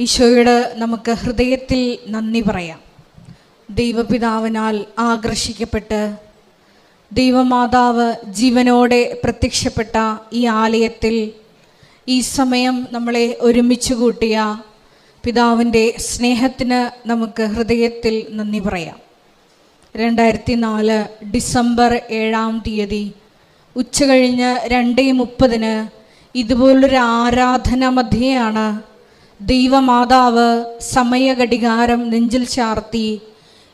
ഈശോയോട് നമുക്ക് ഹൃദയത്തിൽ നന്ദി പറയാം. ദൈവപിതാവിനാൽ ആകർഷിക്കപ്പെട്ട് ദൈവമാതാവ് ജീവനോടെ പ്രത്യക്ഷപ്പെട്ട ഈ ആലയത്തിൽ ഈ സമയം നമ്മളെ ഒരുമിച്ച് കൂട്ടിയ പിതാവിന്റെ സ്നേഹത്തിന് നമുക്ക് ഹൃദയത്തിൽ നന്ദി പറയാം. രണ്ടായിരത്തി നാല് ഡിസംബർ ഏഴാം തീയതി ഉച്ചകഴിഞ്ഞ് രണ്ടേ മുപ്പതിന് ഇതുപോലൊരു ആരാധന മധ്യയാണ് ദൈവമാതാവ് സമയഘടികാരം നെഞ്ചിൽ ചാർത്തി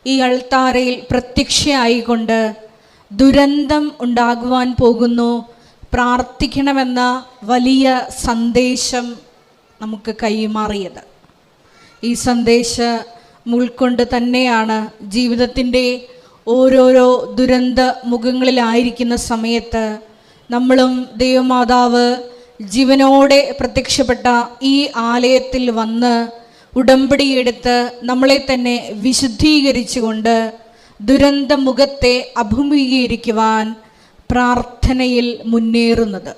ഈ അൾത്താരയിൽ പ്രത്യക്ഷയായിക്കൊണ്ട് ദുരന്തം ഉണ്ടാകുവാൻ പോകുന്നു. പ്രാർത്ഥിക്കണമെന്ന വലിയ സന്ദേശം നമുക്ക് കൈമാറിയത്. ഈ സന്ദേശം മുൾക്കൊണ്ട് തന്നെയാണ് ജീവിതത്തിന്റെ ഓരോരോ ദുരന്ത മുഖങ്ങളിലായിരിക്കുന്ന സമയത്ത് നമ്മളും ദൈവമാതാവ് ജീവനോടെ പ്രത്യക്ഷപ്പെട്ട ഈ ആലയത്തിൽ വന്ന് ഉടമ്പടിയെടുത്ത് നമ്മളെ തന്നെ വിശുദ്ധീകരിച്ചുകൊണ്ട് ദുരന്ത മുഖത്തെ അഭിമുഖീകരിക്കുവാൻ പ്രാർത്ഥനയിൽ മുന്നേറുന്നത്.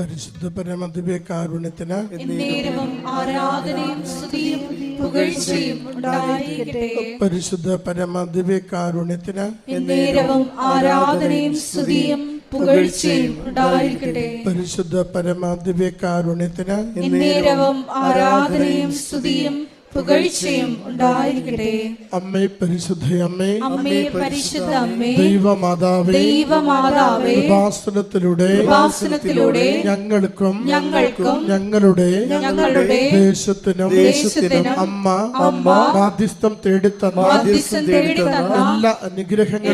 പരിശുദ്ധ പരമദിവ്യ കാരുണ്യത്തിന് എന്നേരവും ആരാധനയും സ്തുതിയും പുകഴ്ചയും ഉണ്ടായിരിക്കട്ടെ. പരിശുദ്ധ പരമദിവ്യ കാരുണ്യത്തിന് എന്നേരവും ആരാധനയും സ്തുതിയും പുകഴ്ചയും ഉണ്ടായിരിക്കട്ടെ. പരിശുദ്ധ പരമാധിപ്യ കാരുണ്യത്തിന് എന്നേരവും ആരാധനയും സ്തുതിയും പുകഴ്ചയും ഉണ്ടായിരിക്കട്ടെ. അമ്മേ പരിശുദ്ധ അമ്മേ. അമ്മേ പരിശുദ്ധ അമ്മേ. ദൈവമാതാവേ. ദൈവമാതാവേ. ഉപാസനത്തിലൂടെ ഉപാസനത്തിലൂടെ ഞങ്ങൾക്കും ഞങ്ങൾക്കും ഞങ്ങളുടെ ഞങ്ങളുടെ ദേശത്തിനും ദേശത്തിനും അമ്മ അമ്മ മാധ്യസ്ഥം തേടിത്തന്ന മധ്യസ്ഥം തേടിത്തന്ന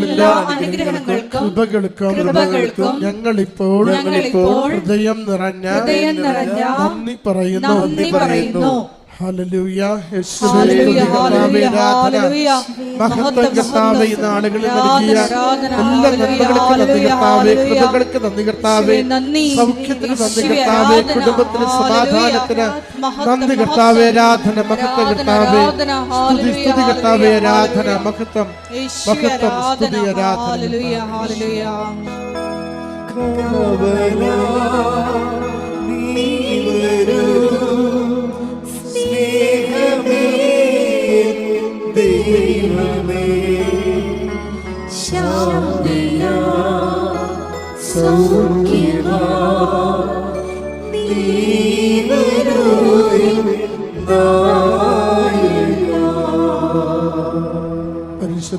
എല്ലാ അനുഗ്രഹങ്ങളിലും കൃപകൾക്കും കൃപകൾക്കും ഞങ്ങളിപ്പോൾ ഞങ്ങളിപ്പോൾ ഹൃദയം നിറഞ്ഞ ഹൃദയം നിറഞ്ഞ നന്ദി പറയുന്നു. നന്ദി പറയുന്നു. ഹല്ലേലൂയ ഹല്ലേലൂയ, ഹല്ലേലൂയ, ആരാധന. ഹല്ലേലൂയ. ഈ നാളുകളിൽ നൽകിയ എല്ലാ നന്മകൾക്ക് നന്ദി കർത്താവേ ഹല്ലേലൂയ. നന്ദി കർത്താവേ നന്ദി. സൗഖ്യത്തിന് നന്ദി യേശുവേ, കർത്താവേ കുടുംബത്തിന്. സമാധാനത്തിന് മഹത്വം, നന്ദി മഹത്വം. കർത്താവേ ആരാധന മഹത്വം കർത്താവേ സ്തുതി ഹല്ലേലൂയ, സ്തുതി കർത്താവേ ഹല്ലേലൂയ, ആരാധന മഹത്വം മഹത്വം സ്തുതി ആരാധന,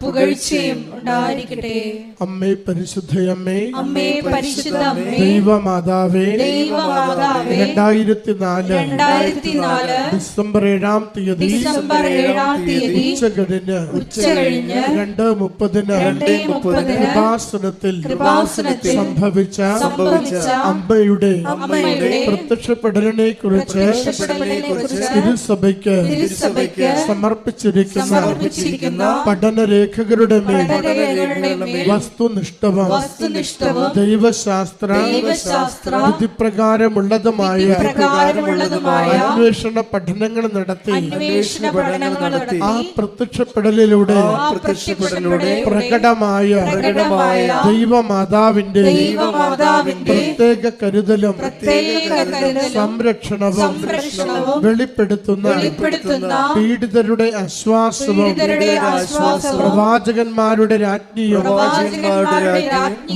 പുകഴ്ചയും ഉണ്ടായിരിക്കട്ടെ. അമ്മേ പരിശുദ്ധയമ്മേ അമ്മേ പരിശുദ്ധ ദൈവമാതാവേ ദൈവമാതാവേ. രണ്ടായിരത്തി നാല് രണ്ടായിരത്തി നാല് ഡിസംബർ ഏഴാം തീയതി ഡിസംബർ ഏഴാം തീയതി. ഉച്ചകഴിഞ്ഞ് ഉച്ചകഴിഞ്ഞ് രണ്ട് മുപ്പതിന് രണ്ടേ മുപ്പതിന് കൃപാസനത്തിൽ കൃപാസനത്തിൽ സംഭവിച്ച സംഭവിച്ച അമ്മയുടെ അമ്മയുടെ പ്രത്യക്ഷപ്പെടലിനെ കുറിച്ച് തിരുസഭയ്ക്ക് തിരുസഭയ്ക്ക് സമർപ്പിച്ചിരിക്കുന്ന സമർപ്പിച്ചിരിക്കുന്ന പഠനരേഖകളുടെ മേൽ വസ്തുനിഷ്ഠവും ദൈവശാസ്ത്ര വിധിപ്രകാരമുള്ളതുമായ അന്വേഷണ പഠനങ്ങൾ നടത്തി ആ പ്രത്യക്ഷപ്പെടലിലൂടെ പ്രകടമായ ദൈവമാതാവിന്റെ പ്രത്യേക കരുതലും സംരക്ഷണവും വെളിപ്പെടുത്തുന്ന വെളിപ്പെടുത്തുന്ന പീഡിതരുടെ അശ്വാസവും പീഡിതരുടെ ആശ്വാസവും പ്രവാചകന്മാരുടെ രാജ്ഞിയും?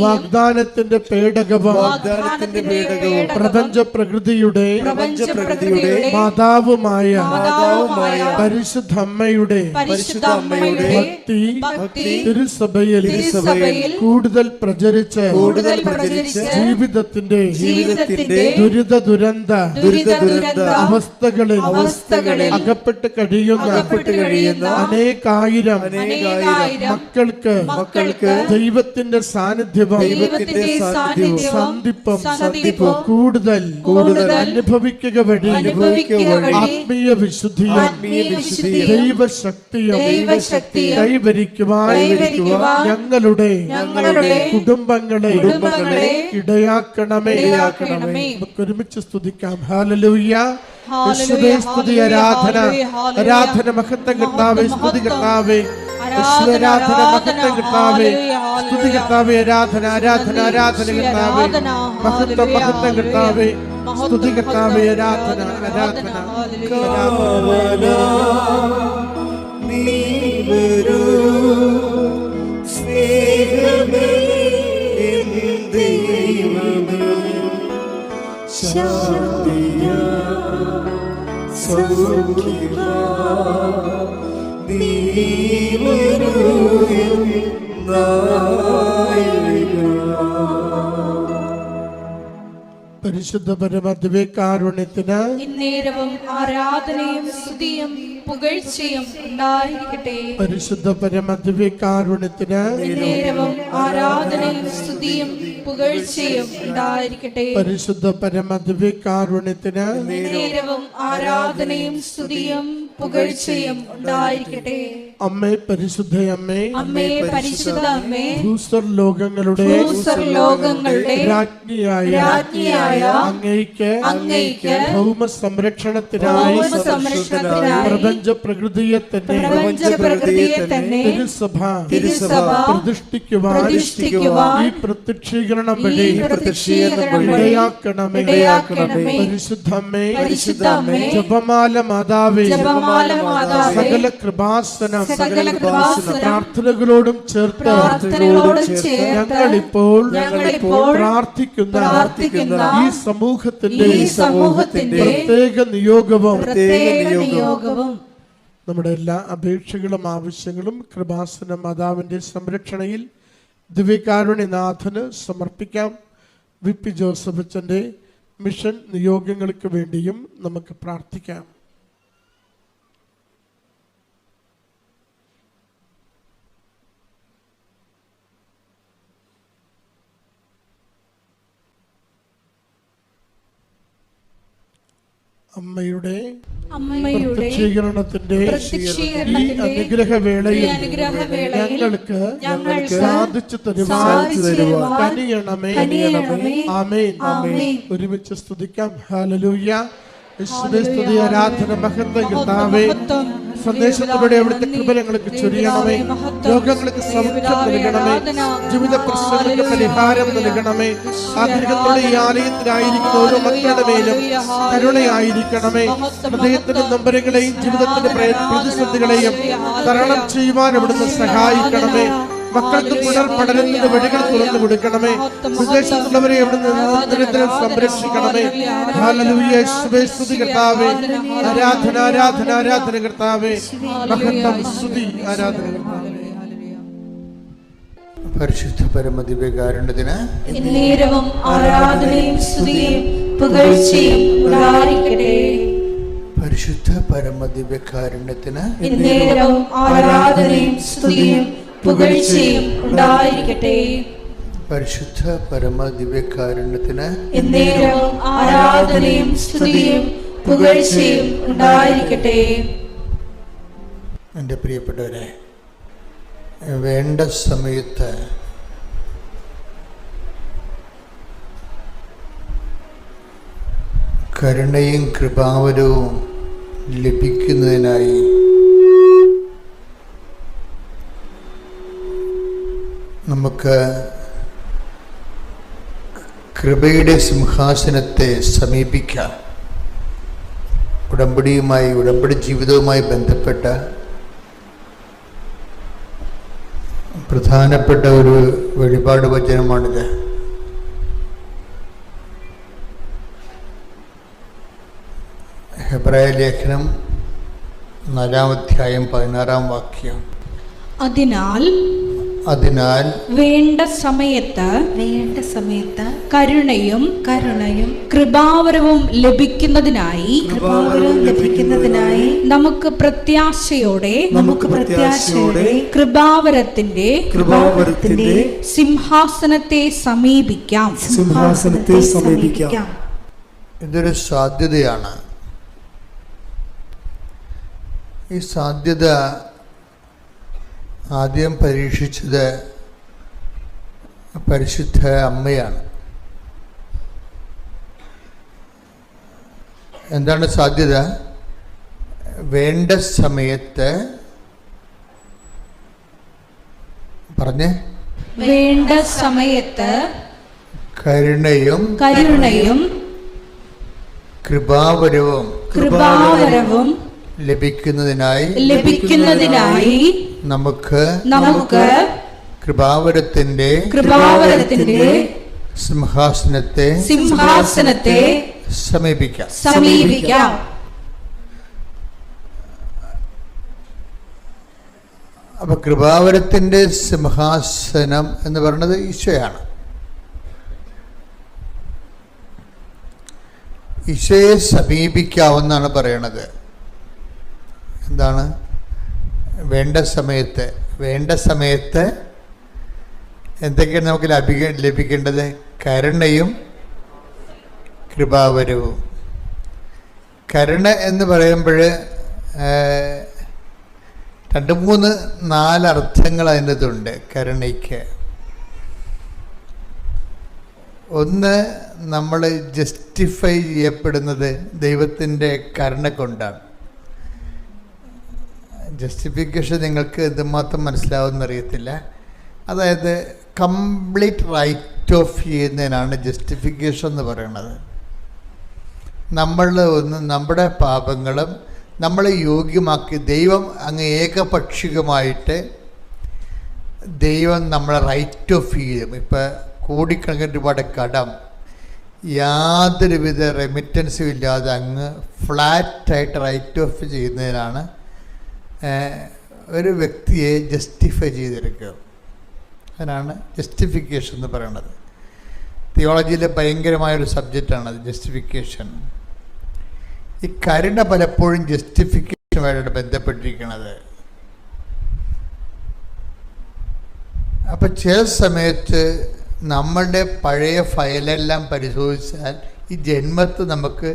വാഗ്ദാനത്തിന്റെ പേടകവും വാഗ്ദാനത്തിന്റെ പേടകവും പ്രപഞ്ച പ്രകൃതിയുടെ പ്രപഞ്ചപ്രകൃതിയുടെ മാതാവുമായ മാതാവുമായ പരിശുദ്ധമ്മയുടെ പരിശുദ്ധ അമ്മയുടെ ഭക്തി ഭക്തി തിരുസഭയിൽ തിരുസഭയിൽ കൂടുതൽ പ്രചരിച്ച് കൂടുതൽ പ്രചരിച്ച് ജീവിതത്തിന്റെ ജീവിതത്തിന്റെ ദുരിത ദുരന്ത ദുരിത ദുരന്ത അവസ്ഥകളിൽ അവസ്ഥകളിൽ അകപ്പെട്ട് കഴിയുന്ന അകപ്പെട്ട് കഴിയുന്ന അനേകായിരം അനേകായിരം മക്കൾക്ക് മക്കൾക്ക് ദൈവത്തിന്റെ സാന്നിധ്യം ദൈവത്തിന്റെ സാന്നിധ്യം സന്ധിപ്പും സന്ധിപ്പും കൂടുതൽ കൂടുതൽ അനുഭവിക്കുക വഴി അനുഭവിക്കുക ആത്മീയ വിശുദ്ധിയും ദൈവശക്തിയും ദൈവശക്തിയും കൈവരിക്കുവാൻ ഞങ്ങളുടെ ഞങ്ങളുടെ കുടുംബങ്ങളെ കുടുംബങ്ങളെ ഇടയാക്കണമേ. ഇടയാക്കണമേ. നമുക്ക് ഒരുമിച്ച് സ്തുതിക്കാം. ഹാലലൂയ ഹാലലൂയ, സ്തുതി ആരാധന. ആരാധന മഹത്വം കിട്ടാവേ സ്തുതി. കിട്ടാവേ ആരാധന, മഹത്വം കിട്ടാവേ. സ്തുതി കിട്ടാവേ ആരാധന ആരാധന ആരാധന കിട്ടാവേ മഹത്വം മഹത്വം കിട്ടാവേ സ്തുതി കിട്ടാവേ ആരാധന ആരാധന, നീ വരൂ സ്നേഹമേ ദൈവമേ. ശാന്തിയാ സൗഖ്യമാ നീ കാരുണ്യത്തിന് പരിശുദ്ധ ഇന്നേരവും ആരാധനയും സ്തുതിയും പുകഴ്ചയും ഉണ്ടായിരിക്കട്ടെ. പരിശുദ്ധ പരമദിവേക്കാരുണ്യത്തിന് ഇന്നേരവും ആരാധനയും സ്തുതിയും പുകഴ്ചയും ഉണ്ടായിരിക്കട്ടെ പരിശുദ്ധ പരമദിവേക്കാരുണ്യത്തിന് കാരുണ്യത്തിന് ആരാധനയും സ്തുതിയും. പുകഴ്ചയും ഉണ്ടായിരിക്കട്ടെ. അമ്മേ പരിശുദ്ധ അമ്മേ. അമ്മേ പരിശുദ്ധ അമ്മേ. ഭൂസ്വർ ലോകങ്ങളുടെ ഭൂസ്വർ ലോകങ്ങളുടെ രാജ്ഞിയായ രാജ്ഞിയായ അങ്ങേക്ക് അങ്ങേക്ക് ഭൗമ സംരക്ഷണത്തിനായി പ്രപഞ്ച പ്രകൃതിയെ തന്നെ പ്രപഞ്ച പ്രകൃതിയെ തന്നെ തിരുസഭ തിരുസഭ പ്രതിഷ്ഠിക്കുവാൻ പ്രതിഷ്ഠിക്കുവാൻ ഈ പ്രത്യക്ഷീകരണം വഴി പ്രത്യക്ഷീകരണം വഴി ഇടയാക്കണമേ. പരിശുദ്ധ അമ്മേ. ജപമാല മാതാവേ. ജപമാല മാതാവേ സകല കൃപാസന സകല കൃപാസന. പ്രാർത്ഥനകളോടും ചേർത്ത് പ്രാർത്ഥനകളോടും ചേർത്ത് ഞങ്ങളിപ്പോൾ ഞങ്ങളിപ്പോൾ പ്രാർത്ഥിക്കുന്ന പ്രാർത്ഥിക്കുന്ന ഈ സമൂഹത്തിന്റെ ഈ സമൂഹത്തിന്റെ പ്രത്യേക നിയോഗവും പ്രത്യേക നിയോഗവും. നമ്മുടെ എല്ലാ അപേക്ഷകളും ആവശ്യങ്ങളും കൃപാസന മാതാവിന്റെ സംരക്ഷണയിൽ ദിവ്യകാരുണ്യനാഥന് സമർപ്പിക്കാം. വി പി ജോസഫ് അച്ഛന്റെ മിഷൻ നിയോഗങ്ങൾക്ക് വേണ്ടിയും നമുക്ക് പ്രാർത്ഥിക്കാം. അമ്മയുടെ അമ്മയുടെ പ്രത്യക്ഷീകരണത്തിന്റെ ഈ പ്രത്യക്ഷീകരണത്തിന്റെ അനുഗ്രഹവേളയിൽ ഞങ്ങൾക്ക് സാധിച്ചു തരുവാൻ കനിയണമേ. ആമേൻ. ഒരുമിച്ച് സ്തുതിക്കാം. ഹാലലൂയ യേശുവേ സ്തുതി ആരാധന മഹത്വം. സന്ദേശത്തിലൂടെ അവിടുത്തെ കൃപലങ്ങൾക്ക് ചൊരിയണമേ. രോഗങ്ങൾക്ക് സൗഖ്യം നൽകണമേ. ജീവിത പ്രശ്നങ്ങൾക്ക് പരിഹാരം നൽകണമേ. ആഗ്രഹത്തോടെ ഈ ആലയത്തിലായിരിക്കുന്ന ഓരോ മക്കളുടെ മേലും കരുണയായിരിക്കണമേ. ഹൃദയത്തിന്റെ നൊമ്പരങ്ങളെയും ജീവിതത്തിന്റെ പ്ര- പ്രതിസന്ധികളെയും തരണം ചെയ്യുവാൻ അവിടുന്ന് സഹായിക്കണമേ. മക്കൾക്ക് പുനർ പഠനത്തിന്റെ വഴികൾ തുറന്നു കൊടുക്കണമേ. വിദേശത്തുള്ളവരെ എവിടെ നിന്ന് സംരക്ഷിക്കണമേ. കർത്താവേ. ആരാധന ആരാധന ആരാധന. കർത്താവേ. മഹത്വം സ്തുതി ആരാധന കർത്താവേ. പരിശുദ്ധ പരമദിവ്യകാരുണ്യത്തിന് എന്നേരവും ആരാധനയും സ്തുതിയും പുകഴ്ചയും ഉണ്ടായിരിക്കട്ടെ പരിശുദ്ധ പരമദിവ്യകാരുണ്യത്തിന് എന്നേരവും ആരാധനയും സ്തുതിയും പുകഴ്ചയും ഉണ്ടായിരിക്കട്ടെ. പരിശുദ്ധ പരമദിവ്യകാരുണ്യത്തിന് എന്നേരവും ആരാധനയും സ്തുതിയും പുകഴ്ചയും ഉണ്ടായിരിക്കട്ടെ. എന്റെ പ്രിയപ്പെട്ടവരെ വേണ്ട സമയത്ത് കരുണയും കൃപാവരവും ലഭിക്കുന്നതിനായി നമുക്ക് കൃപയുടെ സിംഹാസനത്തെ സമീപിക്കാം. ഉടമ്പടിയുമായി ഉടമ്പടി ജീവിതവുമായി ബന്ധപ്പെട്ട പ്രധാനപ്പെട്ട ഒരു വഴിപാട് വചനമാണിത്. ഹെബ്രായ ലേഖനം നാലാം അധ്യായം പതിനാറാം വാക്യം. അതിനാൽ അതിനാൽ വേണ്ട സമയത്ത് വേണ്ട സമയത്ത് കരുണയും കരുണയും കൃപാവരവും ലഭിക്കുന്നതിനായി കൃപാവരവും ലഭിക്കുന്നതിനായി നമുക്ക് പ്രത്യാശയോടെ നമുക്ക് പ്രത്യാശയോടെ കൃപാവരത്തിന്റെ കൃപാവരത്തിന്റെ സിംഹാസനത്തെ സമീപിക്കാം. സിംഹാസനത്തെ സമീപിക്കാം. ഇതൊരു സാധ്യതയാണ്. ഈ സാധ്യത ആദ്യം പരീക്ഷിച്ചത് പരിശുദ്ധ അമ്മയാണ്. എന്താണ് സാധ്യത? വേണ്ട സമയത്ത് പറഞ്ഞേ. വേണ്ട സമയത്ത് കരുണയും കരുണയും കൃപാവരവും കൃപാവരവും ലഭിക്കുന്നതിനായി ലഭിക്കുന്നതിനായി നമുക്ക് നമുക്ക് കൃപാവരത്തിന്റെ കൃപാവരത്തിന്റെ സിംഹാസനത്തെ സിംഹാസനത്തെ സമീപിക്കാം. സമീപിക്കാം. അപ്പൊ കൃപാവരത്തിന്റെ സിംഹാസനം എന്ന് പറയുന്നത് ഈശോയാണ്. ഈശോയെ സമീപിക്കാവുന്നാണ് പറയണത്. എന്താണ്? വേണ്ട സമയത്ത് വേണ്ട സമയത്ത് എന്തൊക്കെയാണ് നമുക്ക് ലഭിക്ക ലഭിക്കേണ്ടത്? കരുണയും കൃപാവരവും. കരുണ എന്ന് പറയുമ്പോൾ രണ്ട് മൂന്ന് നാലർത്ഥങ്ങൾ അതിന്റെതുണ്ട് കരുണയ്ക്ക്. ഒന്ന് നമ്മൾ ജസ്റ്റിഫൈ ചെയ്യപ്പെടുന്നത് ദൈവത്തിന്റെ കരുണ കൊണ്ടാണ്. ജസ്റ്റിഫിക്കേഷൻ നിങ്ങൾക്ക് എന്തുമാത്രം മനസ്സിലാവുമെന്ന് അറിയത്തില്ല. അതായത് കംപ്ലീറ്റ് റൈറ്റ് ഓഫ് ചെയ്യുന്നതിനാണ് ജസ്റ്റിഫിക്കേഷൻ എന്ന് പറയുന്നത്. നമ്മൾ ഒന്ന് നമ്മുടെ പാപങ്ങളും നമ്മളെ യോഗ്യമാക്കി ദൈവം അങ്ങ് ഏകപക്ഷികമായിട്ട് ദൈവം നമ്മളെ റൈറ്റ് ഓഫ് ചെയ്യും. ഇപ്പം കോടിക്കണക്കിന് രൂപയുടെ കടം യാതൊരുവിധ റെമിറ്റൻസും ഇല്ലാതെ അങ്ങ് ഫ്ലാറ്റായിട്ട് റൈറ്റ് ഓഫ് ചെയ്യുന്നതിനാണ് ഒരു വ്യക്തിയെ ജസ്റ്റിഫൈ ചെയ്തെടുക്കുക അതിനാണ് ജസ്റ്റിഫിക്കേഷൻ എന്ന് പറയുന്നത്. തിയോളജിയിലെ ഭയങ്കരമായൊരു സബ്ജക്റ്റാണ് അത് ജസ്റ്റിഫിക്കേഷൻ ഈ കരുണ പലപ്പോഴും ജസ്റ്റിഫിക്കേഷനുമായിട്ട് ബന്ധപ്പെട്ടിരിക്കുന്നത് അപ്പം ചില സമയത്ത് നമ്മളുടെ പഴയ ഫയലെല്ലാം പരിശോധിച്ചാൽ ഈ ജന്മത്ത് നമുക്ക്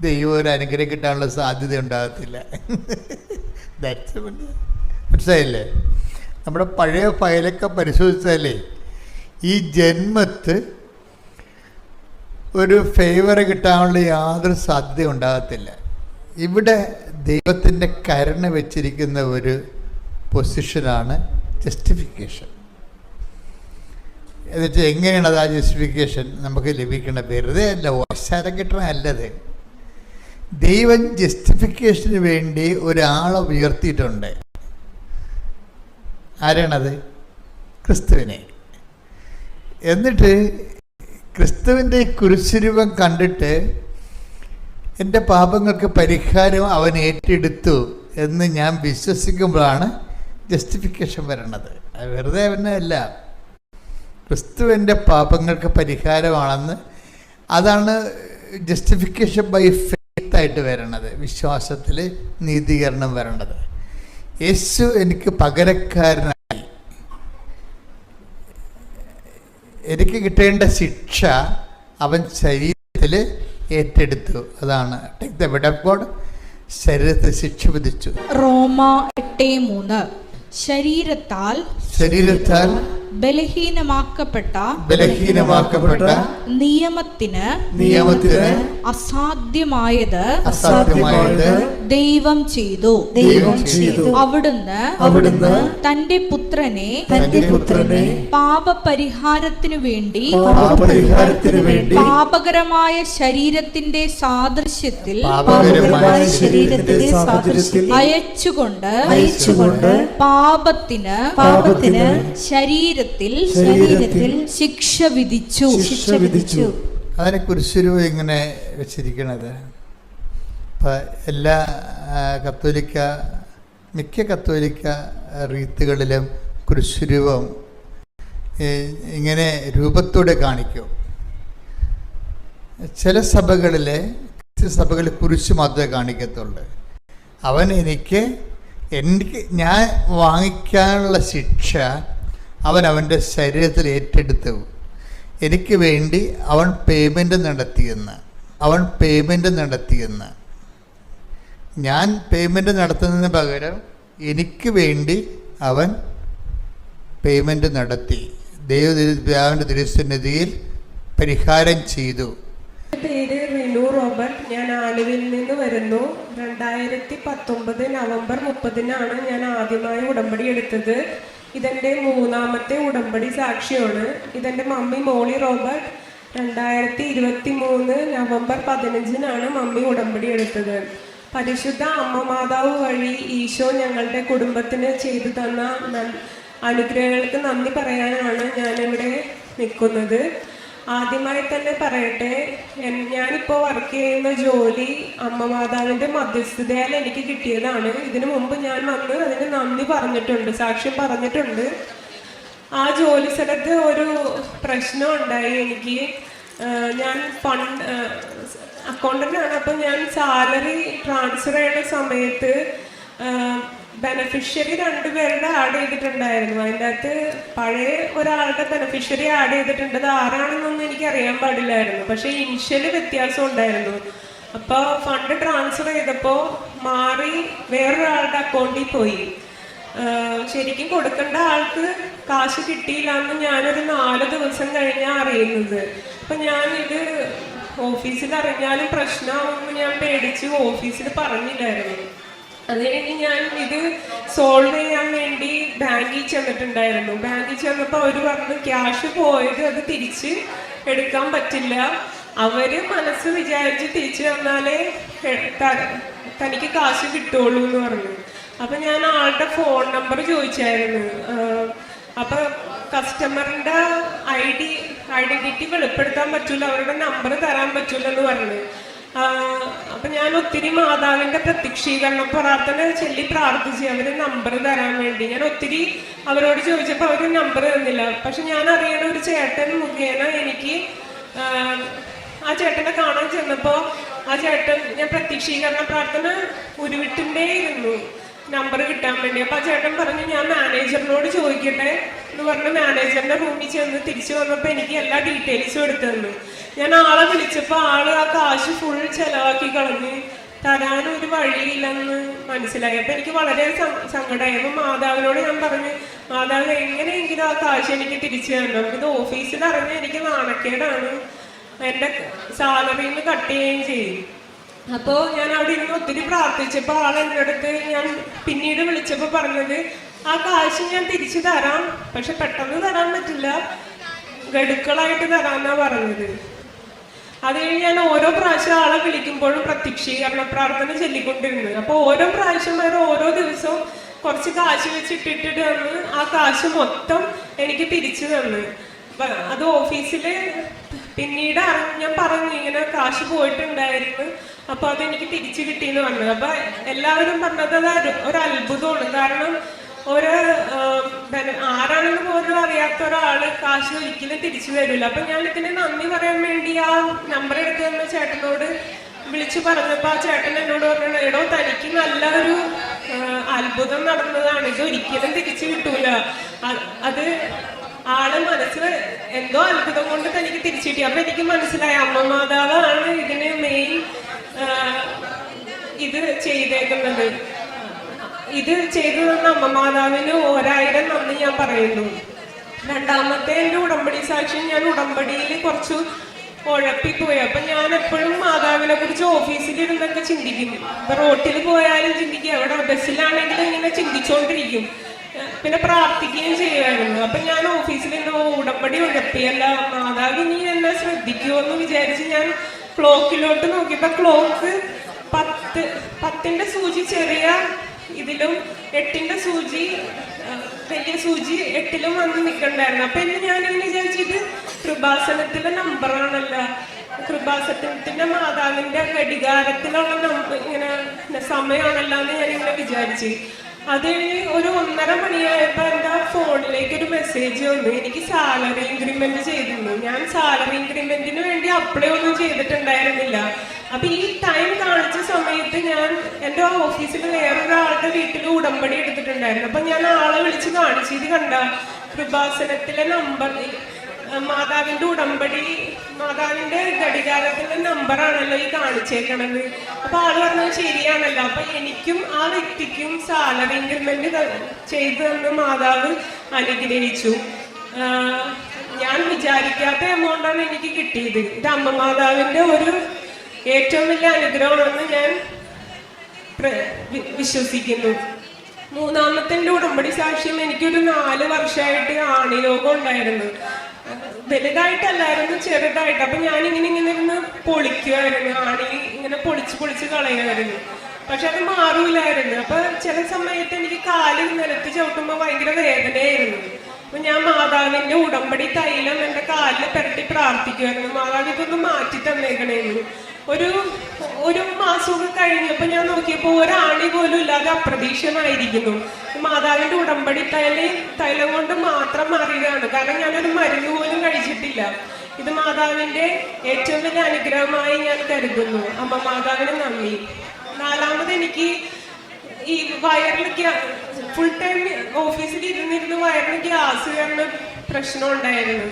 ദൈവം ഒരു അനുഗ്രഹം കിട്ടാനുള്ള സാധ്യത ഉണ്ടാകത്തില്ല. മനസ്സിലായില്ലേ? നമ്മുടെ പഴയ ഫയലൊക്കെ പരിശോധിച്ചാലേ ഈ ജന്മത്ത് ഒരു ഫേവർ കിട്ടാനുള്ള യാതൊരു സാധ്യത ഉണ്ടാകത്തില്ല. ഇവിടെ ദൈവത്തിന്റെ കരണ വെച്ചിരിക്കുന്ന ഒരു പൊസിഷനാണ് ജസ്റ്റിഫിക്കേഷൻ എന്നുവെച്ചാൽ എങ്ങനെയാണ് അത് ആ ജസ്റ്റിഫിക്കേഷൻ നമുക്ക് ലഭിക്കേണ്ട വെറുതെ അല്ല ഓശാരം കിട്ടണ അല്ലത് ദൈവം ജസ്റ്റിഫിക്കേഷന് വേണ്ടി ഒരാളെ ഉയർത്തിയിട്ടുണ്ട്. ആരാണത്? ക്രിസ്തുവിനെ. എന്നിട്ട് ക്രിസ്തുവിന്റെ കുരിശുരൂപം കണ്ടിട്ട് എന്റെ പാപങ്ങൾക്ക് പരിഹാരം അവൻ ഏറ്റെടുത്തു എന്ന് ഞാൻ വിശ്വസിക്കുമ്പോഴാണ് ജസ്റ്റിഫിക്കേഷൻ വരണത്. വെറുതെ അവനല്ല ക്രിസ്തു എന്റെ പാപങ്ങൾക്ക് പരിഹാരമാണെന്ന് അതാണ് ജസ്റ്റിഫിക്കേഷൻ ബൈ ആയിട്ട് വരണത് വിശ്വാസത്തിൽ നീതീകരണം വരേണ്ടത്. യേശു എനിക്ക് പകരക്കാരനായി. എനിക്ക് കിട്ടേണ്ട ശിക്ഷ അവൻ ശരീരത്തിൽ ഏറ്റെടുത്തു. അതാണ്. Take the will of God ശരീരത്തിൽ ശിക്ഷ വിധിച്ചു. റോമ എട്ട് മൂന്ന്. ശരീരത്താൽ ശരീരത്താൽ ബലഹീനമാക്കപ്പെട്ട ബലഹീനമാക്കപ്പെട്ട നിയമത്തിന് നിയമത്തിന് അസാധ്യമായത് അസാധ്യമായത് ദൈവം ചെയ്തു. ദൈവം ചെയ്തു. അവിടുന്ന് അവിടുന്ന് തന്റെ പുത്രനെ തന്റെ പുത്രനെ പാപപരിഹാരത്തിനു വേണ്ടി പാപപരിഹാരത്തിനു വേണ്ടി പാപകരമായ ശരീരത്തിന്റെ സാദൃശ്യത്തിൽ പാപകരമായ ശരീരത്തിന്റെ സാദൃശ്യത്തിൽ അയച്ചുകൊണ്ട് അയച്ചുകൊണ്ട് പാപത്തിന് പാപത്തിന് ശരീരത്തിൽ ശരീരത്തിൽ ശിക്ഷ വിധിച്ചു. ശിക്ഷ വിധിച്ചു. അതിനെ കുരിശുരൂപ ഇങ്ങനെ വെച്ചിരിക്കണത്. ഇപ്പം എല്ലാ കത്തോലിക്ക മിക്ക കത്തോലിക്ക റീത്തുകളിലും കുരിശുരൂപം ഇങ്ങനെ രൂപത്തോടെ കാണിക്കും. ചില സഭകളിലെ ചില സഭകളിൽ കുരിശ് മാത്രമേ കാണിക്കത്തുള്ളൂ. അവൻ എനിക്ക് എനിക്ക് ഞാൻ വാങ്ങിക്കാനുള്ള ശിക്ഷ അവൻ അവന്റെ ശരീരത്തിൽ ഏറ്റെടുത്തു. എനിക്ക് വേണ്ടി അവൻ പേയ്മെന്റ് നടത്തിയെന്ന് അവൻ പേയ്മെന്റ് നടത്തിയെന്ന് ഞാൻ പേയ്മെന്റ് നടത്തുന്നതിന് പകരം എനിക്ക് വേണ്ടി അവൻ പേയ്മെന്റ് നടത്തി. ദൈവപിതാവിന്റെ തിരുസന്നിധിയിൽ പരിഹാരം ചെയ്തു. പേര് റിനു റോബർട്ട്. ഞാൻ ആലുവിൽ നിന്ന് വരുന്നു. രണ്ടായിരത്തി പത്തൊമ്പത് നവംബർ മുപ്പതിനാണ് ഞാൻ ആദ്യമായി ഉടമ്പടി എടുത്തത്. ഇതെന്റെ മൂന്നാമത്തെ ഉടമ്പടി സാക്ഷിയാണ്. ഇതെന്റെ മമ്മി മോളി റോബർട്ട്. രണ്ടായിരത്തി ഇരുപത്തി മൂന്ന് നവംബർ പതിനഞ്ചിനാണ് മമ്മി ഉടമ്പടി എടുത്തത്. പരിശുദ്ധ അമ്മ മാതാവ് വഴി ഈശോ ഞങ്ങളുടെ കുടുംബത്തിന് ചെയ്തു തന്ന അനുഗ്രഹങ്ങൾക്ക് നന്ദി പറയാനാണ് ഞാനിവിടെ നിൽക്കുന്നത്. ആദ്യമായി തന്നെ പറയട്ടെ ഞാനിപ്പോൾ വർക്ക് ചെയ്യുന്ന ജോലി അമ്മ മാതാവിന്റെ മധ്യസ്ഥതയാൽ എനിക്ക് കിട്ടിയതാണ്. ഇതിനു മുമ്പ് ഞാൻ വന്ന് അതിന് നന്ദി പറഞ്ഞിട്ടുണ്ട് സാക്ഷ്യം പറഞ്ഞിട്ടുണ്ട്. ആ ജോലി സ്ഥലത്ത് ഒരു പ്രശ്നം ഉണ്ടായി എനിക്ക്. ഞാൻ ഫണ്ട് അക്കൗണ്ടന്റാണ് അപ്പം ഞാൻ സാലറി ട്രാൻസ്ഫർ ചെയ്യുന്ന സമയത്ത് ബെനഫിഷ്യറി രണ്ടുപേരുടെ ആഡ് ചെയ്തിട്ടുണ്ടായിരുന്നു. അതിന്റെ അകത്ത് പഴയ ഒരാളുടെ ബെനഫിഷ്യറി ആഡ് ചെയ്തിട്ടുണ്ട് അത് ആരാണെന്നൊന്നും എനിക്ക് അറിയാൻ പാടില്ലായിരുന്നു. പക്ഷേ ഇനിഷ്യൽ വ്യത്യാസം ഉണ്ടായിരുന്നു. അപ്പോൾ ഫണ്ട് ട്രാൻസ്ഫർ ചെയ്തപ്പോൾ മാറി വേറൊരാളുടെ അക്കൗണ്ടിൽ പോയി. ശരിക്കും കൊടുക്കേണ്ട ആൾക്ക് കാശ് കിട്ടിയില്ല എന്ന് ഞാനൊരു നാല് ദിവസം കഴിഞ്ഞാൽ അറിയുന്നത്. അപ്പം ഞാനിത് ഓഫീസിൽ അറിഞ്ഞാലും പ്രശ്നമാകുമെന്ന് ഞാൻ പേടിച്ച് ഓഫീസിൽ പറഞ്ഞില്ലായിരുന്നു. അത് കഴിഞ്ഞ് ഞാൻ ഇത് സോൾവ് ചെയ്യാൻ വേണ്ടി ബാങ്കിൽ ചെന്നിട്ടുണ്ടായിരുന്നു. ബാങ്കിൽ ചെന്നപ്പോൾ അവർ പറഞ്ഞു ക്യാഷ് പോയത് അത് തിരിച്ച് എടുക്കാൻ പറ്റില്ല. അവർ മനസ്സ് വിചാരിച്ച് തിരിച്ചു തന്നാലേ തനിക്ക് കാശ് കിട്ടുള്ളൂ എന്ന് പറഞ്ഞു. അപ്പൊ ഞാൻ ആളുടെ ഫോൺ നമ്പർ ചോദിച്ചായിരുന്നു. അപ്പൊ കസ്റ്റമറിന്റെ ഐ ഡി ഐഡന്റിറ്റി വെളിപ്പെടുത്താൻ പറ്റൂല അവരുടെ നമ്പർ തരാൻ പറ്റൂല എന്ന് പറഞ്ഞു. അപ്പൊ ഞാൻ ഒത്തിരി മാതാവിന്റെ പ്രത്യക്ഷീകരണ പ്രാർത്ഥന ചൊല്ലി പ്രാർത്ഥിച്ചു. അവർ നമ്പർ തരാൻ വേണ്ടി. ഞാൻ ഒത്തിരി അവരോട് ചോദിച്ചപ്പോൾ അവർ നമ്പർ തന്നില്ല. പക്ഷെ ഞാൻ അറിയണ ഒരു ചേട്ടൻ മുഖേന എനിക്ക് ആ ചേട്ടനെ കാണാൻ ചെന്നപ്പോ ആ ചേട്ടൻ ഞാൻ പ്രത്യക്ഷീകരണ പ്രാർത്ഥന ഉരുവിട്ടുണ്ടേ ഇരുന്നു നമ്പർ കിട്ടാൻ വേണ്ടി. അപ്പൊ ആ ചേട്ടൻ പറഞ്ഞു ഞാൻ മാനേജറിനോട് ചോദിക്കട്ടെ. എന്ന് പറഞ്ഞ് മാനേജറിന്റെ റൂമിൽ ചെന്ന് തിരിച്ചു വന്നപ്പോ എനിക്ക് എല്ലാ ഡീറ്റെയിൽസും എടുത്തു തന്നു. ഞാൻ ആളെ വിളിച്ചപ്പോ ആൾ ആ കാശ് ഫുൾ ചെലവാക്കി കളഞ്ഞ് തരാനൊരു വഴിയില്ലെന്ന് മനസ്സിലായി. അപ്പൊ എനിക്ക് വളരെ സങ്കടമായി. അപ്പൊ മാതാവിനോട് ഞാൻ പറഞ്ഞു മാതാവ് എങ്ങനെയെങ്കിലും ആ കാശ് എനിക്ക് തിരിച്ചു തരണം. ഇത് ഓഫീസിൽ അറിഞ്ഞ എനിക്ക് നാണക്കേടാണ്. എന്റെ സാലറിയിൽ നിന്ന് കട്ട് ചെയ്യുകയും ചെയ്യും. അപ്പോൾ ഞാൻ അവിടെ ഇരുന്ന് ഒത്തിരി പ്രാർത്ഥിച്ചപ്പോൾ ആൾ എന്റെ അടുത്ത് ഞാൻ പിന്നീട് വിളിച്ചപ്പോൾ പറഞ്ഞത് ആ കാശ് ഞാൻ തിരിച്ചു തരാം പക്ഷെ പെട്ടെന്ന് തരാൻ പറ്റില്ല. ഗഡുക്കളായിട്ട് തരാമെന്നാ പറഞ്ഞത്. അത് കഴിഞ്ഞ് ഞാൻ ഓരോ പ്രാവശ്യം ആളെ വിളിക്കുമ്പോഴും പ്രത്യക്ഷീകരണ പ്രാർത്ഥന ചൊല്ലിക്കൊണ്ടിരുന്നു. അപ്പോൾ ഓരോ പ്രാവശ്യം വരെ ഓരോ ദിവസവും കുറച്ച് കാശ് വെച്ചിട്ടിട്ടിട്ട് തന്ന് ആ കാശ് മൊത്തം എനിക്ക് തിരിച്ചു തന്നു. അത് ഓഫീസിൽ പിന്നീട് ഞാൻ പറഞ്ഞു ഇങ്ങനെ കാശ് പോയിട്ടുണ്ടായിരുന്നു. അപ്പൊ അതെനിക്ക് തിരിച്ചു കിട്ടിയെന്ന് പറഞ്ഞു. അപ്പൊ എല്ലാവരും പറഞ്ഞത് അത് ഒരു- അത്ഭുതമാണ്. കാരണം ഒരു ആരാണെന്ന് പോലും അറിയാത്ത ഒരാൾ കാശ് ഒരിക്കലും തിരിച്ചു തരില്ല അപ്പൊ ഞാൻ ഇതിന് നന്ദി പറയാൻ വേണ്ടി ആ നമ്പർ എടുത്തു ചേട്ടനോട് വിളിച്ചു പറഞ്ഞപ്പോ ആ ചേട്ടൻ എന്നോട് പറഞ്ഞു എടോ തനിക്ക് നല്ലൊരു അത്ഭുതം നടന്നതാണ്. ഇത് ഒരിക്കലും തിരിച്ചു കിട്ടൂല. അത് ആൾ മനസ്സ് എന്തോ അത്ഭുതം കൊണ്ട് തനിക്ക് തിരിച്ചു കിട്ടി അപ്പൊ എനിക്ക് മനസ്സിലായി അമ്മ മാതാവാണ് ഇതിന് മെയിൻ ഇത് ചെയ്തേക്കുന്നത്. ഇത് ചെയ്തു തന്ന അമ്മ മാതാവിന് ഒരായിരം നന്ദി ഞാൻ പറയുന്നു. രണ്ടാമത്തെ എന്റെ ഉടമ്പടി സാക്ഷ്യം ഞാൻ ഉടമ്പടിയിൽ കുറച്ച് ഉഴപ്പിപ്പോയി അപ്പൊ ഞാൻ എപ്പോഴും മാതാവിനെ കുറിച്ച് ഓഫീസിലിരുന്നൊക്കെ ചിന്തിക്കും. അപ്പൊ റോട്ടിൽ പോയാലും ചിന്തിക്കും. അവിടെ ബസ്സിലാണെങ്കിലും ഇങ്ങനെ ചിന്തിച്ചുകൊണ്ടിരിക്കും പിന്നെ പ്രാർത്ഥിക്കുകയും ചെയ്യുമായിരുന്നു. അപ്പൊ ഞാൻ ഓഫീസിൽ നിന്ന് ഉടമ്പടി ഉഴപ്പിയല്ല മാതാവ് നീ എന്നെ ശ്രദ്ധിക്കുമോ എന്ന് വിചാരിച്ച് ഞാൻ ക്ലോക്കിലോട്ട് നോക്കിയപ്പോ ക്ലോക്ക് പത്ത് പത്തിന്റെ സൂചി ചെറിയ ഇതിലും എട്ടിന്റെ സൂചി വലിയ സൂചി എട്ടിലും വന്ന് നിൽക്കണ്ടായിരുന്നു. അപ്പൊ എന്നെ ഞാനിങ്ങനെ വിചാരിച്ചിട്ട് കൃപാസനത്തിലെ നമ്പറാണല്ലോ. കൃപാസനത്തിന്റെ മാതാവിന്റെ ഘടികാരത്തിലുള്ള ഇങ്ങനെ സമയമാണല്ലോ എന്ന് ഞാനിങ്ങനെ വിചാരിച്ചു. അത് ഒരു ഒന്നര മണിയായപ്പോ എന്താ ഫോണിലേക്ക് ഒരു മെസ്സേജ് വന്നു. എനിക്ക് സാലറി ഇൻക്രിമെന്റ് ചെയ്തിരുന്നു. ഞാൻ സാലറി ഇൻക്രിമെന്റിന് വേണ്ടി അപ്ലൈ ഒന്നും ചെയ്തിട്ടുണ്ടായിരുന്നില്ല. അപ്പൊ ഈ ടൈം കാണിച്ച സമയത്ത് ഞാൻ എന്റെ ഓഫീസിൽ വേറൊരാളുടെ വീട്ടിൽ ഉടമ്പടി എടുത്തിട്ടുണ്ടായിരുന്നു. അപ്പൊ ഞാൻ ആളെ വിളിച്ച് കാണിച്ചു. ഇത് കണ്ട കൃപാസനത്തിലെ നമ്പർ മാതാവിന്റെ ഉടമ്പടി മാതാവിന്റെ ഘടികാരത്തിന്റെ നമ്പറാണല്ലോ ഈ കാണിച്ചേക്കണത്. അപ്പൊ ആൾ പറഞ്ഞത് ശരിയാണല്ലോ. അപ്പൊ എനിക്കും ആ വ്യക്തിക്കും സാലറി ഇൻക്രിമെന്റ് ചെയ്തു തന്ന് മാതാവ് അനുഗ്രഹിച്ചു. ഞാൻ വിചാരിക്കാത്ത എമൗണ്ടാണ് എനിക്ക് കിട്ടിയത്. ഇത് അമ്മ മാതാവിന്റെ ഒരു ഏറ്റവും വലിയ അനുഗ്രഹമാണെന്ന് ഞാൻ വിശ്വസിക്കുന്നു. മൂന്നാമത്തെ ഉടമ്പടി സാക്ഷ്യം എനിക്കൊരു നാല് വർഷമായിട്ട് ആണിരോഗം ഉണ്ടായിരുന്നു. വലുതായിട്ടല്ലായിരുന്നു ചെറുതായിട്ട്. അപ്പൊ ഞാൻ ഇങ്ങനെ ഇങ്ങനെ ഇരുന്ന് പൊളിക്കുമായിരുന്നു ആണി ഇങ്ങനെ പൊളിച്ച് പൊളിച്ച് കളയുമായിരുന്നു പക്ഷെ അത് മാറൂലായിരുന്നു. അപ്പൊ ചില സമയത്ത് എനിക്ക് കാൽ നിലത്ത് ചവിട്ടുമ്പോൾ ഭയങ്കര വേദനയായിരുന്നു. അപ്പൊ ഞാൻ മാതാവിന്റെ ഉടമ്പടി തൈലം എന്റെ കാലിൽ പെരട്ടി പ്രാർത്ഥിക്കുമായിരുന്നു മാതാവ് മാറ്റി തന്നേക്കണേന്ന്. ഒരു ഒരു മാസമൊക്കെ കഴിഞ്ഞപ്പോൾ ഞാൻ നോക്കിയപ്പോൾ ഒരാണി പോലും ഇല്ലാതെ അപ്രതീക്ഷിതമായിരിക്കുന്നു മാതാവിന്റെ ഉടമ്പടി തൈല തൈലം കൊണ്ട് മാത്രം മാറിയതാണ്. കാരണം ഞാനൊരു മരുന്ന് പോലും കഴിച്ചിട്ടില്ല. ഇത് മാതാവിന്റെ ഏറ്റവും വലിയ അനുഗ്രഹമായി ഞാൻ കരുതുന്നു. അമ്മ മാതാവിന് നന്ദി. നാലാമത് എനിക്ക് ഈ വയറിൽ ഫുൾ ടൈം ഓഫീസിൽ ഇരുന്നിരുന്ന് വയറിന് ഗ്യാസ് കാരണം പ്രശ്നം ഉണ്ടായിരുന്നു.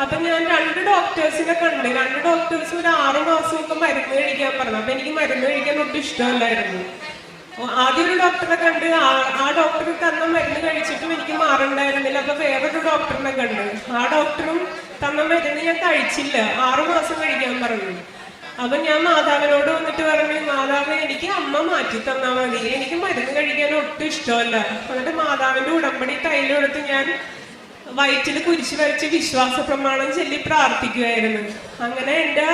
അപ്പൊ ഞാൻ രണ്ട് ഡോക്ടേഴ്സിനെ കണ്ടു. രണ്ട് ഡോക്ടേഴ്സ് ഒരു മാസം മാസമൊക്കെ മരുന്ന് കഴിക്കാൻ പറഞ്ഞു. അപ്പൊ എനിക്ക് മരുന്ന് കഴിക്കാൻ ഒട്ടും ഇഷ്ടമല്ലായിരുന്നു. ആദ്യ ഒരു ഡോക്ടറെ കണ്ട് ആ- ഡോക്ടർ തന്ന മരുന്ന് കഴിച്ചിട്ടും എനിക്ക് മാറണ്ടായിരുന്നില്ല. അപ്പൊ വേറൊരു ഡോക്ടറിനെ കണ്ട്. ആ ഡോക്ടറും തന്ന മരുന്ന് ഞാൻ കഴിച്ചില്ല. ആറു മാസം കഴിക്കാൻ പറഞ്ഞു. അപ്പൊ ഞാൻ മാതാവിനോട് വന്നിട്ട് പറഞ്ഞു മാതാവ് എനിക്ക് അമ്മ മാറ്റി തന്നാൽ മതി. എനിക്ക് മരുന്ന് കഴിക്കാൻ ഒട്ടും ഇഷ്ടമല്ല. എന്നിട്ട് മാതാവിന്റെ ഉടമ്പടി തൈലെടുത്ത് ഞാൻ വയറ്റിൽ കുരിശ് വരച്ച് വിശ്വാസ പ്രമാണം ചൊല്ലി പ്രാർത്ഥിക്കുമായിരുന്നു അങ്ങനെ എന്റെ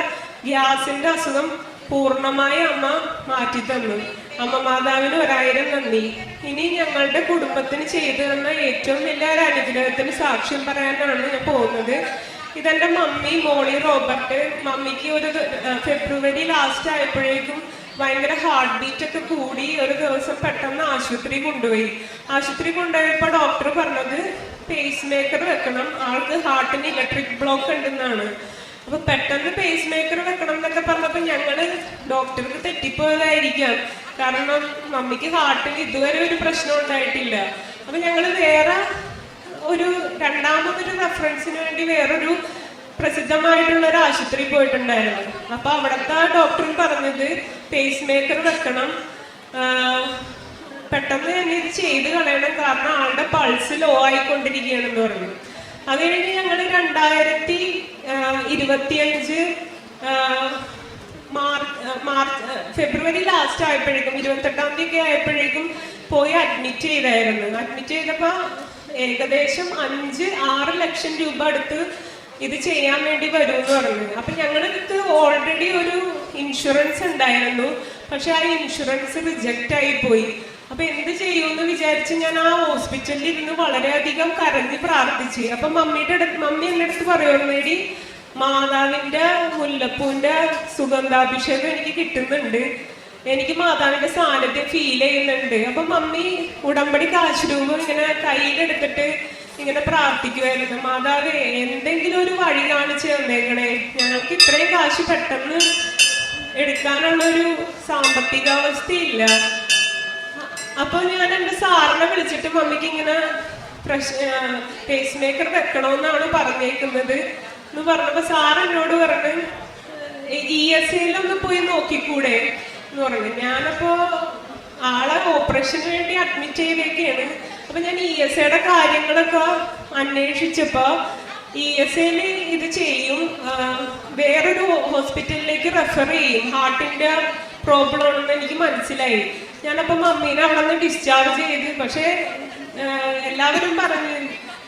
ഗ്യാസിന്റെ അസുഖം പൂർണമായി അമ്മ മാറ്റി തന്നു അമ്മ മാതാവിന് ഒരായിരം നന്ദി. ഇനി ഞങ്ങളുടെ കുടുംബത്തിന് ചെയ്തു തന്ന ഏറ്റവും വലിയ ഒരു അനുഗ്രഹത്തിന് സാക്ഷ്യം പറയാനാണ് ഞാൻ പോകുന്നത്. ഇതെന്റെ മമ്മി മോളി റോബർട്ട്. മമ്മിക്ക് ഒരു ഫെബ്രുവരി ലാസ്റ്റ് ആയപ്പോഴേക്കും ഭയങ്കര ഹാർട്ട് ബീറ്റ് ഒക്കെ കൂടി ഒരു ദിവസം പെട്ടെന്ന് ആശുപത്രി കൊണ്ടുപോയി. ആശുപത്രി കൊണ്ടുപോയപ്പോൾ ഡോക്ടർ പറഞ്ഞത് പേസ് മേക്കർ വെക്കണം. ആൾക്ക് ഹാർട്ടിന് ഇലക്ട്രിക് ബ്ലോക്ക് ഉണ്ടെന്നാണ്. അപ്പൊ പെട്ടെന്ന് പേസ് മേക്കർ വെക്കണം എന്നൊക്കെ പറഞ്ഞപ്പോ ഞങ്ങൾ ഡോക്ടർക്ക് തെറ്റിപ്പോയതായിരിക്കാം. കാരണം മമ്മിക്ക് ഹാർട്ടിന് ഇതുവരെ ഒരു പ്രശ്നം ഉണ്ടായിട്ടില്ല. അപ്പൊ ഞങ്ങൾ വേറെ ഒരു രണ്ടാമതൊരു റെഫറൻസിന് വേണ്ടി വേറൊരു പ്രസിദ്ധമായിട്ടുള്ള ഒരു ആശുപത്രി പോയിട്ടുണ്ടായിരുന്നു. അപ്പൊ അവിടുത്തെ ഡോക്ടർ പറഞ്ഞത് പേസ് മേക്കർ വെക്കണം പെട്ടെന്ന് തന്നെ ഇത് ചെയ്ത് കളയണം കാരണം ആളുടെ പൾസ് ലോ ആയിക്കൊണ്ടിരിക്കുകയാണെന്ന് പറഞ്ഞു. അത് ഞങ്ങൾ രണ്ടായിരത്തി ഇരുപത്തിയഞ്ച് മാർച്ച് ഫെബ്രുവരി ലാസ്റ്റ് ആയപ്പോഴേക്കും ഇരുപത്തെട്ടാം തീയതി ആയപ്പോഴേക്കും പോയി അഡ്മിറ്റ് ചെയ്തായിരുന്നു. അഡ്മിറ്റ് ചെയ്തപ്പോൾ ഏകദേശം അഞ്ച് ആറ് ലക്ഷം രൂപ അടുത്ത് ഇത് ചെയ്യാൻ വേണ്ടി വരും എന്ന് പറഞ്ഞു. അപ്പൊ ഞങ്ങൾക്ക് ഓൾറെഡി ഒരു ഇൻഷുറൻസ് ഉണ്ടായിരുന്നു. പക്ഷെ ആ ഇൻഷുറൻസ് റിജക്റ്റ് ആയി പോയി. അപ്പൊ എന്ത് ചെയ്യുമെന്ന് വിചാരിച്ച് ഞാൻ ആ ഹോസ്പിറ്റലിൽ ഇരുന്ന് വളരെയധികം കരഞ്ഞ് പ്രാർത്ഥിച്ചു. അപ്പൊ മമ്മിയുടെ അടുത്ത് മമ്മി എന്റെ അടുത്ത് പറയുന്നേടി മാതാവിന്റെ മുല്ലപ്പൂവിന്റെ സുഗന്ധാഭിഷേകം എനിക്ക് കിട്ടുന്നുണ്ട്. എനിക്ക് മാതാവിന്റെ സാന്നിധ്യം ഫീൽ ചെയ്യുന്നുണ്ട്. അപ്പൊ മമ്മി ഉടമ്പടി കാശുരൂപം ഇങ്ങനെ കയ്യിലെടുത്തിട്ട് ഇങ്ങനെ പ്രാർത്ഥിക്കുമായിരുന്നു മാതാവേ എന്തെങ്കിലും ഒരു വഴി കാണിച്ച് തന്നേക്കണേ. ഞങ്ങൾക്ക് ഇത്രയും കാശ് പെട്ടെന്ന് എടുക്കാനുള്ള ഒരു സാമ്പത്തിക അവസ്ഥയില്ല അപ്പൊ ഞാൻ എന്റെ സാറിനെ വിളിച്ചിട്ട് മമ്മിക്ക് ഇങ്ങനെ പേസ് മേക്കർ വെക്കണമെന്നാണ് പറഞ്ഞേക്കുന്നത്. എന്ന് പറഞ്ഞപ്പോ സാർ എന്നോട് പറഞ്ഞു ഇ എസ് ഐയിലൊന്ന് പോയി നോക്കിക്കൂടെ? എന്ന് പറഞ്ഞു. ഞാനപ്പോ ആളെ ഓപ്പറേഷന് വേണ്ടി അഡ്മിറ്റ് ചെയ്തേക്കാണ്. അപ്പൊ ഞാൻ ഇ എസ് ഐയുടെ കാര്യങ്ങളൊക്കെ അന്വേഷിച്ചപ്പോ ഇ എസ് ഐയിൽ ഇത് ചെയ്യും. വേറൊരു ഹോസ്പിറ്റലിലേക്ക് റെഫർ ചെയ്യും. ഹാർട്ടിന്റെ പ്രോബ്ലം ഉണ്ടെന്ന് എനിക്ക് മനസ്സിലായി. ഞാനപ്പോ മമ്മീനെ അവിടെ നിന്ന് ഡിസ്ചാർജ് ചെയ്ത്. പക്ഷേ എല്ലാവരും പറഞ്ഞു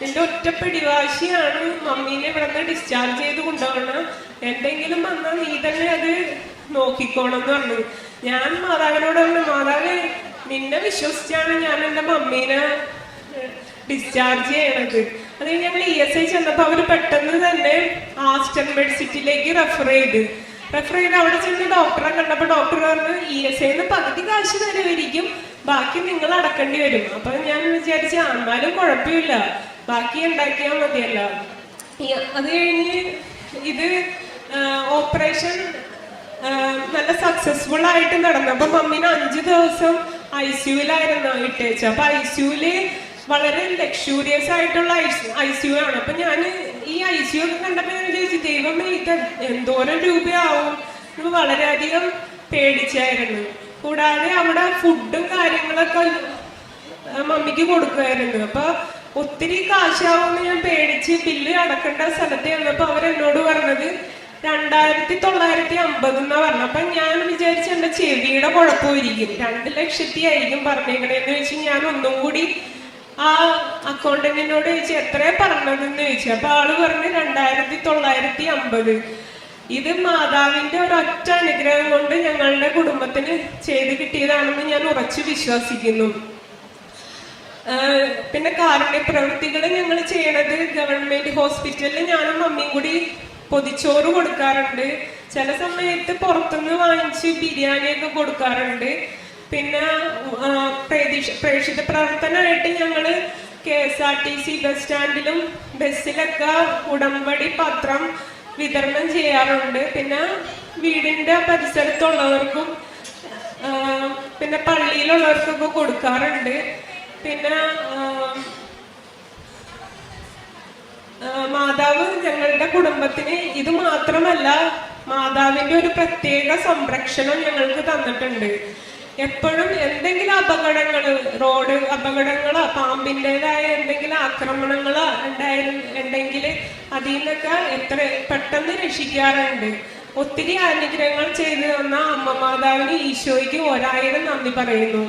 നിന്റെ ഒറ്റ പിടിവാശിയാണ് മമ്മീനെ ഇവിടെ നിന്ന് ഡിസ്ചാർജ് ചെയ്ത് കൊണ്ടുപോകണം എന്തെങ്കിലും വന്നാൽ നീ തന്നെ അത് നോക്കിക്കോണം എന്ന് പറഞ്ഞു. ഞാൻ മാതാവിനോട് പറഞ്ഞു മാതാവ് നിന്നെ വിശ്വസിച്ചാണ് ഞാൻ എന്റെ മമ്മീനെ ഡിസ്ചാർജ് ചെയ്യണത്. അത് കഴിഞ്ഞ് ഞങ്ങൾ ഇ എസ് ഐ ചെന്നപ്പോൾ അവർ പെട്ടെന്ന് തന്നെ ആസ്റ്റർ മെഡിസിറ്റിയിലേക്ക് റെഫർ ചെയ്ത്. റെഫർ ചെയ്ത് അവിടെ ചെന്ന് ഡോക്ടറെ കണ്ടപ്പോൾ ഡോക്ടർ പറഞ്ഞു ഇ എസ് ഐന്ന് പകുതി കാശ് തരുമായിരിക്കും ബാക്കി നിങ്ങൾ അടക്കേണ്ടി വരും. അപ്പൊ ഞാൻ വിചാരിച്ച ആന്നാലും കുഴപ്പമില്ല. ബാക്കി ഉണ്ടാക്കിയാൽ മതിയല്ലോ. അത് കഴിഞ്ഞ് ഇത് ഓപ്പറേഷൻ നല്ല സക്സസ്ഫുൾ ആയിട്ട് നടന്നു. അപ്പൊ മമ്മീനെ അഞ്ചു ദിവസം ഐ സിയുലായിരുന്നു ഇട്ടേച്ച് അപ്പൊ ഐ സിയുൽ വളരെ ലക്ഷൂറിയസ് ആയിട്ടുള്ള ഐ സിയു ആണ്. അപ്പൊ ഞാൻ ഈ ഐ സി യു ഒക്കെ കണ്ടപ്പോ ഞാൻ വിചാരിച്ചു ദൈവമേ ഇത് എന്തോരം രൂപയാവും? നമ്മൾ വളരെയധികം പേടിച്ചായിരുന്നു. കൂടാതെ അവിടെ ഫുഡും കാര്യങ്ങളൊക്കെ മമ്മിക്ക് കൊടുക്കുമായിരുന്നു. അപ്പൊ ഒത്തിരി കാശാവുമെന്ന് ഞാൻ പേടിച്ച് ബില്ല് അടക്കേണ്ട സ്ഥലത്ത് അവർ അവരെന്നോട് പറഞ്ഞത് രണ്ടായിരത്തി തൊള്ളായിരത്തി അമ്പത് എന്നാ പറഞ്ഞു അപ്പൊ ഞാൻ വിചാരിച്ച എന്റെ ചെവിയുടെ കുഴപ്പമായിരിക്കും രണ്ട് ലക്ഷത്തി ആയിരിക്കും പറഞ്ഞേക്കണേന്ന് വെച്ച് ഞാൻ ഒന്നും കൂടി ആ അക്കൗണ്ടന്റിനോട് ചോദിച്ചു എത്രയാ പറഞ്ഞതെന്ന് ചോദിച്ചു. അപ്പൊ ആൾ പറഞ്ഞു രണ്ടായിരത്തി തൊള്ളായിരത്തി അമ്പത് ഇത് മാതാവിന്റെ ഒരൊറ്റ അനുഗ്രഹം കൊണ്ട് ഞങ്ങളുടെ കുടുംബത്തിന് ചെയ്ത് കിട്ടിയതാണെന്ന് ഞാൻ ഉറച്ചു വിശ്വസിക്കുന്നു. പിന്നെ കാരുണ്യ പ്രവൃത്തികൾ ഞങ്ങൾ ചെയ്യണത് ഗവൺമെന്റ് ഹോസ്പിറ്റലിൽ ഞാനും മമ്മിയും കൂടി പൊതിച്ചോറ് കൊടുക്കാറുണ്ട്. ചില സമയത്ത് പുറത്തുനിന്ന് വാങ്ങിച്ച് ബിരിയാണിയൊക്കെ കൊടുക്കാറുണ്ട്. പിന്നെ പ്രതീക്ഷ പ്രേക്ഷിത പ്രവർത്തനമായിട്ട് ഞങ്ങൾ K S R T C bus സ്റ്റാൻഡിലും ബസ്സിലൊക്കെ ഉടമ്പടി പത്രം വിതരണം ചെയ്യാറുണ്ട്. പിന്നെ വീടിന്റെ പരിസരത്തുള്ളവർക്കും പിന്നെ പള്ളിയിലുള്ളവർക്കൊക്കെ കൊടുക്കാറുണ്ട്. പിന്നെ മാതാവ് ഞങ്ങളുടെ കുടുംബത്തിന് ഇത് മാത്രമല്ല മാതാവിന്റെ ഒരു പ്രത്യേക സംരക്ഷണം ഞങ്ങൾക്ക് തന്നിട്ടുണ്ട്. എപ്പോഴും എന്തെങ്കിലും അപകടങ്ങൾ റോഡ് അപകടങ്ങളോ പാമ്പിന്റെതായ എന്തെങ്കിലും ആക്രമണങ്ങളോ ഉണ്ടായിരുന്നുണ്ടെങ്കിൽ അതിൽ നിന്നൊക്കെ എത്ര പെട്ടെന്ന് രക്ഷിക്കാറുണ്ട്. ഒത്തിരി അനുഗ്രഹങ്ങൾ ചെയ്തു തന്ന അമ്മ മാതാവിന് ഈശോയ്ക്ക് ഒരായിരം നന്ദി പറയുന്നു.